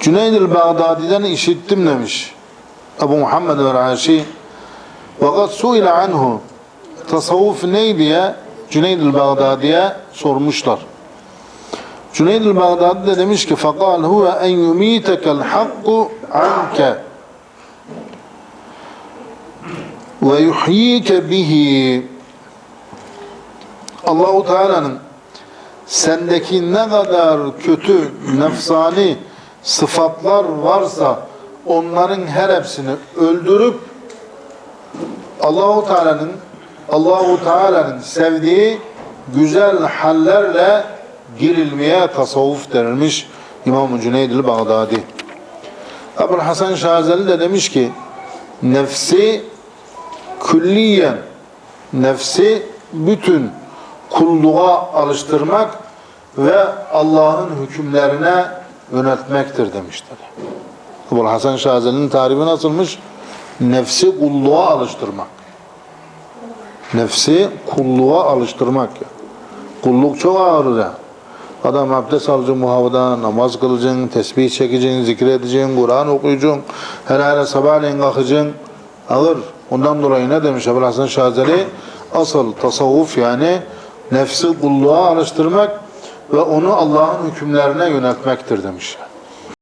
Cüneyd-i Bağdadi'den işittim demiş. Ebu Muhammed el-Aşi. Fakat suile anhu. Tasavvuf ne diye Cüneyd-i Bağdadi'ye sormuşlar. Cüneyd el-Bağdadi de demiş ki huve en yumitekel hakku anke ve yuhyike bihi Allahu Teala'nın sendeki ne kadar kötü nefsani sıfatlar varsa onların her hepsini öldürüp Allahu Teala'nın Allahu Teala'nın sevdiği güzel hallerle girilmeye tasavvuf denilmiş İmam-ı Cüneyd-i Bağdadi. Ebu Hasan Şazeli de demiş ki nefsi külliyen nefsi bütün kulluğa alıştırmak ve Allah'ın hükümlerine yöneltmektir demişler. Ebu Hasan Şazeli'nin tarifi nasılmış? Nefsi kulluğa alıştırmak. Nefsi kulluğa alıştırmak ya. Kulluk çok ağır ya. Adam abdest alacaksın muhavada, namaz kılacaksın, tesbih çekeceksin, zikredeceksin, Kur'an okuyacaksın, her ara sabahleyin kalkacaksın. Ağır. Ondan dolayı ne demiş Ebu Hasan Şazeli? Asıl tasavvuf yani nefsi kulluğa alıştırmak ve onu Allah'ın hükümlerine yöneltmektir demiş.